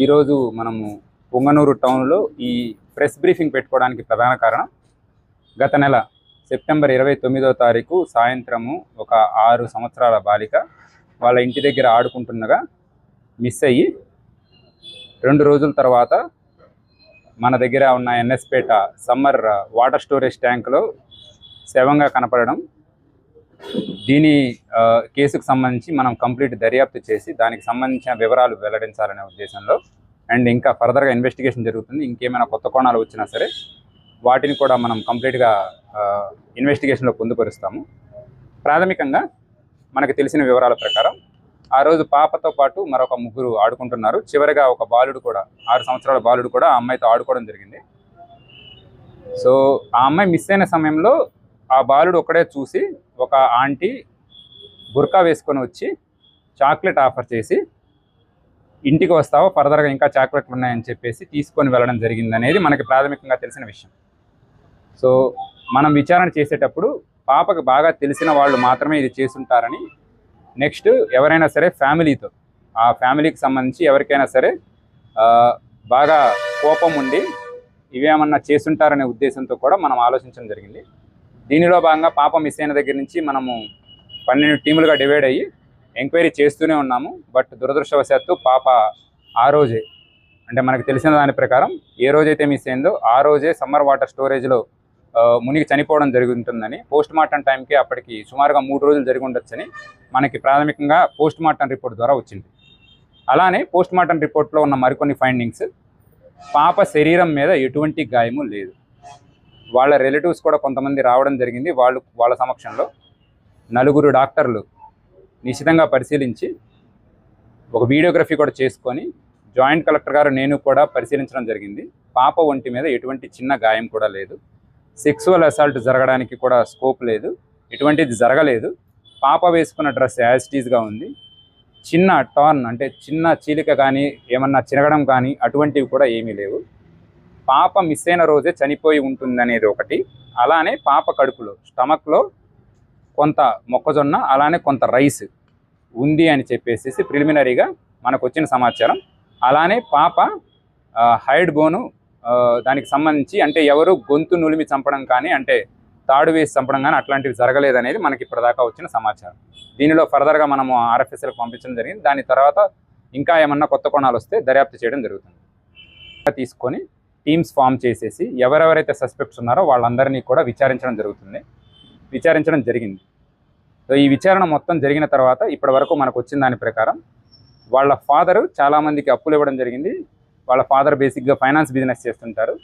ఈరోజు మనము పొంగనూరు టౌన్లో ఈ ప్రెస్ బ్రీఫింగ్ పెట్టుకోవడానికి ప్రధాన కారణం గత నెల సెప్టెంబర్ ఇరవై తొమ్మిదో తారీఖు సాయంత్రము ఒక ఆరు సంవత్సరాల బాలిక వాళ్ళ ఇంటి దగ్గర ఆడుకుంటుండగా మిస్ అయ్యి రెండు రోజుల తర్వాత మన దగ్గర ఉన్న ఎన్ఎస్పేట సమ్మర్ వాటర్ స్టోరేజ్ ట్యాంక్లో శవంగా కనపడడం దీని కేసుకు సంబంధించి మనం కంప్లీట్ దర్యాప్తు చేసి దానికి సంబంధించిన వివరాలు వెల్లడించాలనే ఉద్దేశంలో అండ్ ఇంకా ఫర్దర్గా ఇన్వెస్టిగేషన్ జరుగుతుంది. ఇంకేమైనా కొత్త కోణాలు వచ్చినా సరే వాటిని కూడా మనం కంప్లీట్గా ఇన్వెస్టిగేషన్లో పొందుపరుస్తాము. ప్రాథమికంగా మనకు తెలిసిన వివరాల ప్రకారం ఆ రోజు పాపతో పాటు మరొక ముగ్గురు ఆడుకుంటున్నారు. చివరిగా ఒక బాలుడు కూడా ఆరు సంవత్సరాల బాలుడు కూడా ఆ అమ్మాయితో ఆడుకోవడం జరిగింది. సో ఆ అమ్మాయి మిస్ అయిన సమయంలో ఆ బాలుడు ఒకడే చూసి ఒక ఆంటీ బుర్కా వేసుకొని వచ్చి చాక్లెట్ ఆఫర్ చేసి ఇంటికి వస్తావో? ఫర్దర్గా ఇంకా చాక్లెట్లు ఉన్నాయని చెప్పేసి తీసుకొని వెళ్ళడం జరిగింది అనేది మనకి ప్రాథమికంగా తెలిసిన విషయం. సో మనం విచారణ చేసేటప్పుడు పాపకు బాగా తెలిసిన వాళ్ళు మాత్రమే ఇది చేస్తుంటారని నెక్స్ట్ ఎవరైనా సరే ఫ్యామిలీతో ఆ ఫ్యామిలీకి సంబంధించి ఎవరికైనా సరే బాగా కోపం ఉండి ఇవేమన్నా చేసుంటారనే ఉద్దేశంతో కూడా మనం ఆలోచించడం జరిగింది. దీనిలో భాగంగా పాప మిస్ అయిన దగ్గర నుంచి మనము పన్నెండు టీములుగా డివైడ్ అయ్యి ఎంక్వైరీ చేస్తూనే ఉన్నాము. బట్ దురదృష్టవశాత్తు పాప ఆ రోజే అంటే మనకు తెలిసిన దాని ప్రకారం ఏ రోజైతే మిస్ అయిందో ఆ రోజే సమ్మర్ వాటర్ స్టోరేజ్లో మునిగి చనిపోవడం జరుగుతుందని పోస్ట్ మార్టం టైంకి అప్పటికి సుమారుగా మూడు రోజులు జరిగి ఉండొచ్చని మనకి ప్రాథమికంగా పోస్ట్ మార్టం రిపోర్ట్ ద్వారా వచ్చింది. అలానే పోస్ట్ మార్టం రిపోర్ట్లో ఉన్న మరికొన్ని ఫైండింగ్స్ పాప శరీరం మీద ఎటువంటి గాయము లేదు. వాళ్ళ రిలేటివ్స్ కూడా కొంతమంది రావడం జరిగింది. వాళ్ళు వాళ్ళ సమక్షంలో నలుగురు డాక్టర్లు నిశితంగా పరిశీలించి ఒక వీడియోగ్రఫీ కూడా చేసుకొని జాయింట్ కలెక్టర్ గారు నేను కూడా పరిశీలించడం జరిగింది. పాప ఒంటి మీద ఎటువంటి చిన్న గాయం కూడా లేదు. సెక్సువల్ అసాల్ట్ జరగడానికి కూడా స్కోప్ లేదు. ఎటువంటిది జరగలేదు. పాప వేసుకున్న డ్రెస్ యాజిటీస్గా ఉంది. చిన్న టర్న్ అంటే చిన్న చీలిక కానీ ఏమన్నా చిరగడం కానీ అటువంటివి కూడా ఏమీ లేవు. పాప మిస్ అయిన రోజే చనిపోయి ఉంటుందనేది ఒకటి. అలానే పాప కడుపులో స్టమక్లో కొంత మొక్కజొన్న అలానే కొంత రైస్ ఉంది అని చెప్పేసి ప్రిలిమినరీగా మనకు వచ్చిన సమాచారం. అలానే పాప హైడ్ బోను దానికి సంబంధించి అంటే ఎవరు గొంతు నులిమి చంపడం కానీ అంటే తాడు వేసి చంపడం కానీ అట్లాంటివి జరగలేదనేది మనకి ఇప్పటిదాకా వచ్చిన సమాచారం. దీనిలో ఫర్దర్గా మనము ఆర్ఎఫ్ఎస్ఎల్కి పంపించడం జరిగింది. దాని తర్వాత ఇంకా ఏమన్నా కొత్త కోణాలు వస్తే దర్యాప్తు చేయడం జరుగుతుంది. తీసుకొని టీమ్స్ ఫామ్ చేసేసి ఎవరెవరైతే సస్పెక్ట్స్ ఉన్నారో వాళ్ళందరినీ కూడా విచారించడం జరుగుతుంది. విచారించడం జరిగింది. సో ఈ విచారణ మొత్తం జరిగిన తర్వాత ఇప్పటి వరకు మనకు వచ్చిన దాని ప్రకారం వాళ్ళ ఫాదర్ చాలామందికి అప్పులు ఇవ్వడం జరిగింది. వాళ్ళ ఫాదర్ బేసిక్గా ఫైనాన్స్ బిజినెస్ చేస్తుంటారు.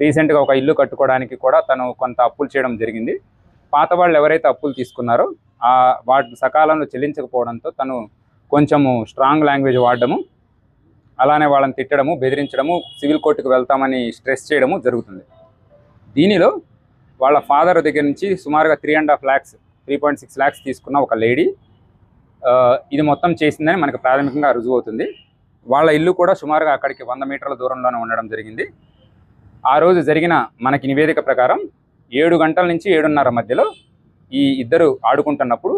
రీసెంట్గా ఒక ఇల్లు కట్టుకోవడానికి కూడా తను కొంత అప్పులు చేయడం జరిగింది. పాత వాళ్ళు ఎవరైతే అప్పులు తీసుకున్నారో ఆ వాటి సకాలంలో చెల్లించకపోవడంతో తను కొంచెము స్ట్రాంగ్ లాంగ్వేజ్ వాడడము అలానే వాళ్ళని తిట్టడము బెదిరించడము సివిల్ కోర్టుకు వెళ్తామని స్ట్రెస్ చేయడము జరుగుతుంది. దీనిలో వాళ్ళ ఫాదర్ దగ్గర నుంచి సుమారుగా three and half lakhs three point six lakhs తీసుకున్న ఒక లేడీ ఇది మొత్తం చేసిందని మనకు ప్రాథమికంగా రుజువు అవుతుంది వాళ్ళ ఇల్లు కూడా సుమారుగా అక్కడికి వంద మీటర్ల దూరంలోనే ఉండడం జరిగింది. ఆ రోజు జరిగిన మనకి నివేదిక ప్రకారం ఏడు గంటల నుంచి ఏడున్నర మధ్యలో ఈ ఇద్దరు ఆడుకుంటున్నప్పుడు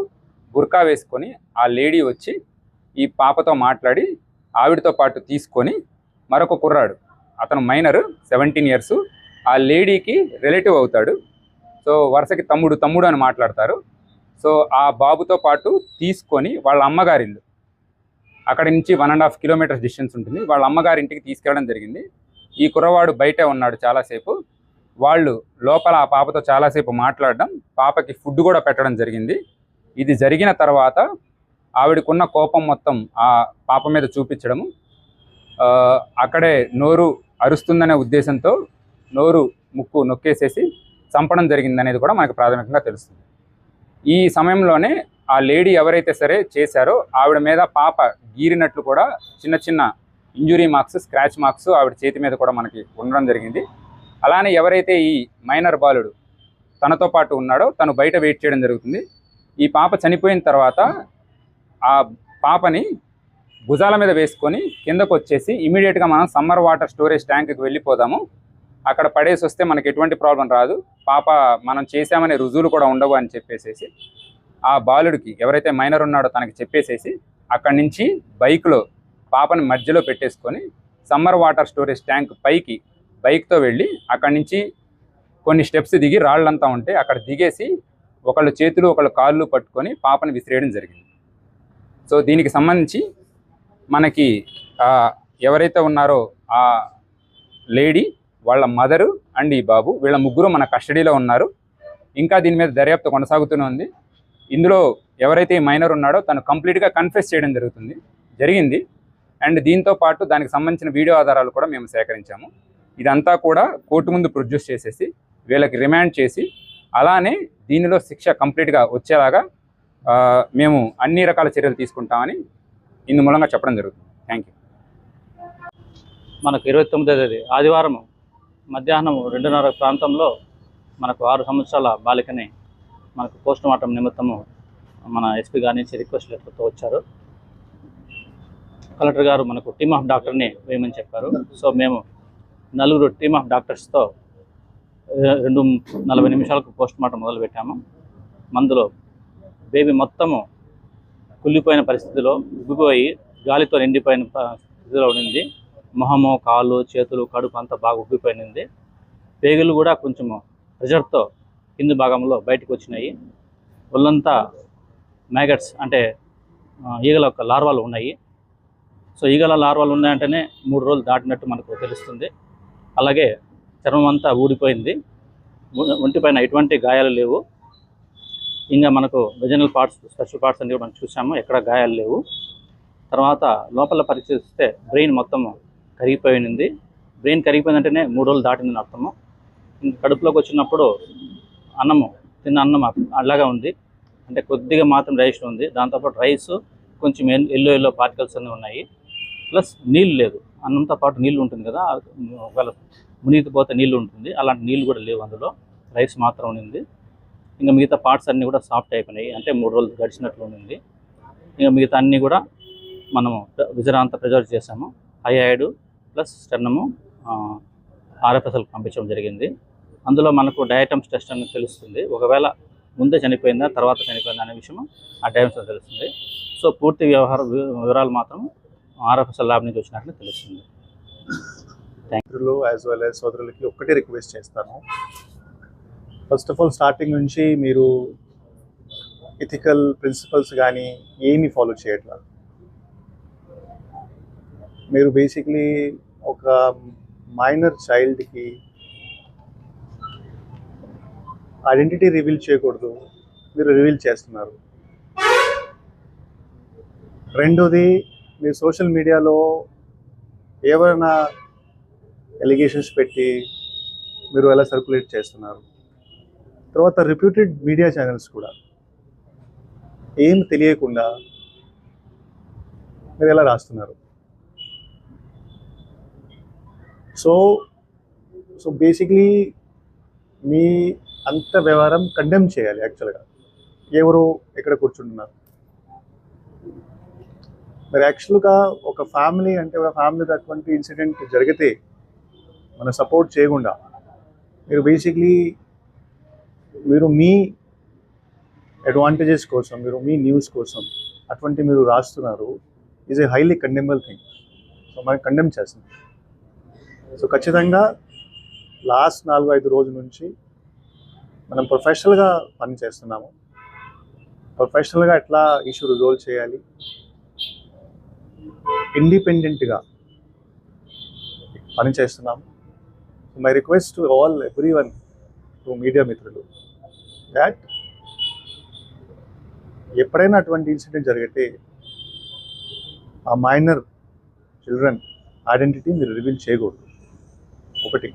బుర్కా వేసుకొని ఆ లేడీ వచ్చి ఈ పాపతో మాట్లాడి ఆవిడతో పాటు తీసుకొని మరొక కుర్రాడు. అతను మైనర్ సెవెంటీన్ ఇయర్స్. ఆ లేడీకి రిలేటివ్ అవుతాడు. సో వరుసకి తమ్ముడు తమ్ముడు అని మాట్లాడతారు. సో ఆ బాబుతో పాటు తీసుకొని వాళ్ళ అమ్మగారి ఇల్లు అక్కడి నుంచి one and half kilometres distance ఉంటుంది. వాళ్ళ అమ్మగారి ఇంటికి తీసుకెళ్ళడం జరిగింది. ఈ కుర్రవాడు బయటే ఉన్నాడు చాలాసేపు. వాళ్ళు లోపల ఆ పాపతో చాలాసేపు మాట్లాడడం పాపకి ఫుడ్ కూడా పెట్టడం జరిగింది. ఇది జరిగిన తర్వాత ఆవిడకున్న కోపం మొత్తం ఆ పాప మీద చూపించడము. అక్కడే నోరు అరుస్తుందనే ఉద్దేశంతో నోరు ముక్కు నొక్కేసేసి చంపడం జరిగింది అనేది కూడా మనకు ప్రాథమికంగా తెలుస్తుంది. ఈ సమయంలోనే ఆ లేడీ ఎవరైతే సరే చేశారో ఆవిడ మీద పాప గీరినట్లు కూడా చిన్న చిన్న ఇంజురీ మార్క్స్ స్క్రాచ్ మార్క్స్ ఆవిడ చేతి మీద కూడా మనకి ఉండడం జరిగింది. అలానే ఎవరైతే ఈ మైనర్ బాలుడు తనతో పాటు ఉన్నాడో తను బయట వెయిట్ చేయడం జరుగుతుంది. ఈ పాప చనిపోయిన తర్వాత ఆ పాపని భుజాల మీద వేసుకొని కిందకు వచ్చేసి ఇమీడియట్గా మనం సమ్మర్ వాటర్ స్టోరేజ్ ట్యాంక్కి వెళ్ళిపోదాము. అక్కడ పడేసి వస్తే మనకి ఎటువంటి ప్రాబ్లం రాదు. పాప మనం చేశామనే రుజువులు కూడా ఉండవు అని చెప్పేసేసి ఆ బాలుడికి ఎవరైతే మైనర్ ఉన్నాడో తనకి చెప్పేసేసి అక్కడి నుంచి బైక్లో పాపని మధ్యలో పెట్టేసుకొని సమ్మర్ వాటర్ స్టోరేజ్ ట్యాంక్ పైకి బైక్తో వెళ్ళి అక్కడి నుంచి కొన్ని స్టెప్స్ దిగి రాళ్ళంతా ఉంటే అక్కడ దిగేసి ఒకళ్ళు చేతులు ఒకళ్ళు కాళ్ళు పట్టుకొని పాపని విసిరేయడం జరిగింది. సో దీనికి సంబంధించి మనకి ఎవరైతే ఉన్నారో ఆ లేడీ వాళ్ళ మదరు అండ్ ఈ బాబు వీళ్ళ ముగ్గురు మన కస్టడీలో ఉన్నారు. ఇంకా దీని మీద దర్యాప్తు కొనసాగుతూనే ఉంది. ఇందులో ఎవరైతే ఈ మైనర్ ఉన్నాడో తను కంప్లీట్గా కన్ఫెస్ చేయడం జరుగుతుంది జరిగింది. అండ్ దీంతో పాటు దానికి సంబంధించిన వీడియో ఆధారాలు కూడా మేము సేకరించాము. ఇదంతా కూడా కోర్టు ముందు ప్రొడ్యూస్ చేసేసి వీళ్ళకి రిమాండ్ చేసి అలానే దీనిలో శిక్ష కంప్లీట్గా వచ్చేలాగా మేము అన్ని రకాల చర్యలు తీసుకుంటామని ఇందు మూలంగా చెప్పడం జరుగుతుంది. థ్యాంక్ యూ మనకు ఇరవై తొమ్మిదో తేదీ ఆదివారం మధ్యాహ్నం రెండున్నర ప్రాంతంలో మనకు ఆరు సంవత్సరాల బాలికని మనకు పోస్ట్ మార్టం నిమిత్తము మన ఎస్పీ గారి నుంచి రిక్వెస్ట్ లెటర్తో వచ్చారు. కలెక్టర్ గారు మనకు టీమ్ ఆఫ్ డాక్టర్ని వేయమని చెప్పారు. సో మేము నలుగురు టీమ్ ఆఫ్ డాక్టర్స్తో రెండు నలభై నిమిషాలకు పోస్ట్ మార్టం మొదలుపెట్టాము. మందులో బేబీ మొత్తము కుళ్ళిపోయిన పరిస్థితిలో ఉబ్బిపోయి గాలితో నిండిపోయిన స్థితిలో ఉండింది. మొహము కాళ్ళు చేతులు కడుపు అంతా బాగా ఉబ్బిపోయింది పేగులు కూడా కొంచెము ప్రెజర్తో కింది భాగంలో బయటకు వచ్చినాయి. ఒళ్ళంతా మ్యాగట్స్ అంటే ఈగల యొక్క లార్వాలు ఉన్నాయి. సో ఈగల లార్వాలు ఉన్నాయంటేనే మూడు రోజులు దాటినట్టు మనకు తెలుస్తుంది. అలాగే చర్మం అంతా ఊడిపోయింది. ఒంటిపైన ఎటువంటి గాయాలు లేవు. ఇంకా మనకు వెజనల్ పార్ట్స్ స్పెషల్ పార్ట్స్ అన్ని కూడా మనం చూసాము. ఎక్కడ గాయాలు లేవు. తర్వాత లోపల పరిశీలిస్తే బ్రెయిన్ మొత్తం కరిగిపోయింది. బ్రెయిన్ కరిగిపోయిందంటేనే మూడు రోజులు దాటిందని అర్థము. కడుపులోకి వచ్చినప్పుడు అన్నము తిన్న అన్నం అలాగా ఉంది. అంటే కొద్దిగా మాత్రం డైజెషన్ ఉంది. దాంతోపాటు రైస్ కొంచెం ఎల్- ఎల్లో ఎల్లో పార్టికల్స్ అన్నీ ఉన్నాయి. ప్లస్ నీళ్ళు లేదు. అన్నంతో పాటు నీళ్ళు ఉంటుంది కదా. ఒకవేళ మునిగిపోతే నీళ్ళు ఉంటుంది. అలాంటి నీళ్ళు కూడా లేవు అందులో. రైస్ మాత్రం ఉంది ఇంకా మిగతా పార్ట్స్ అన్నీ కూడా సాఫ్ట్ అయిపోయినాయి. అంటే మూడు రోజులు గడిచినట్లు ఉంది ఇంకా మిగతా అన్నీ కూడా మనము విజరాంత ప్రిజర్వ్ చేసాము హైఐడ్ ప్లస్ స్టెర్నము ఆర్ఎఫ్ఎస్ఎల్ పంపించడం జరిగింది. అందులో మనకు డయాటమ్స్ టెస్ట్ అని తెలుస్తుంది. ఒకవేళ ముందే చనిపోయిందా తర్వాత చనిపోయిందా అనే విషయం ఆ డయాటమ్స్లో తెలుస్తుంది. సో పూర్తి వ్యవహార వివరాలు మాత్రం ఆర్ఎఫ్ఎస్ఎల్ ల్యాబ్ నుంచి వచ్చినట్లు తెలుస్తుంది. యూ యాజ్ వెల్ యాజ్ సోదరులకి ఒక్కటే రిక్వెస్ట్ చేస్తాను. ఫస్ట్ ఆఫ్ ఆల్ స్టార్టింగ్ నుంచి మీరు ఇథికల్ ప్రిన్సిపల్స్ కానీ ఏమి ఫాలో చేయట్లేదు మీరు బేసిక్లీ ఒక మైనర్ చైల్డ్కి ఐడెంటిటీ రివీల్ చేయకూడదు మీరు రివీల్ చేస్తున్నారు. రెండోది మీరు సోషల్ మీడియాలో ఏవైనా ఎలిగేషన్స్ పెట్టి మీరు ఎలా సర్క్యులేట్ చేస్తున్నారు? తర్వాత రిప్యూటెడ్ మీడియా ఛానల్స్ కూడా. ఏం తెలియకుండా మీరు ఎలా రాస్తున్నారు? సో సో బేసిక్లీ మీ అంత వ్యవహారం కండెమ్ చేయాలి యాక్చువల్గా ఎవరు ఎక్కడ కూర్చుంటున్నారు మరి యాక్చువల్గా ఒక ఫ్యామిలీ అంటే ఒక ఫ్యామిలీకి అటువంటి ఇన్సిడెంట్ జరిగితే మనం సపోర్ట్ చేయకుండా మీరు బేసిక్లీ మీరు మీ అడ్వాంటేజెస్ కోసం మీరు మీ న్యూస్ కోసం అటువంటి మీరు రాస్తున్నారు is a highly condemnable thing so మనం కండెమ్ చేస్తుంది సో ఖచ్చితంగా లాస్ట్ నాలుగు ఐదు రోజుల నుంచి మనం ప్రొఫెషనల్గా పని చేస్తున్నాము. ప్రొఫెషనల్గా ఎట్లా ఇష్యూ రిజాల్వ్ చేయాలి? ఇండిపెండెంట్గా పని చేస్తున్నాము. My request to all everyone to media మిత్రులు. దాట్ ఎప్పుడైనా అటువంటి ఇన్సిడెంట్ జరిగితే ఆ మైనర్ చిల్డ్రన్ ఐడెంటిటీ మీరు రివీల్ చేయకూడదు. ఒకటి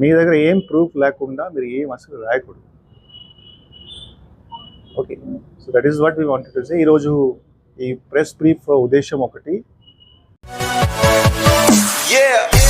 మీ దగ్గర ఏం ప్రూఫ్ లేకుండా మీరు ఏం అసలు రాయకూడదు. Okay so that is what we wanted to say ఈరోజు ఈ ప్రెస్ బ్రీఫ్ ఉద్దేశం ఒకటి. Yeah.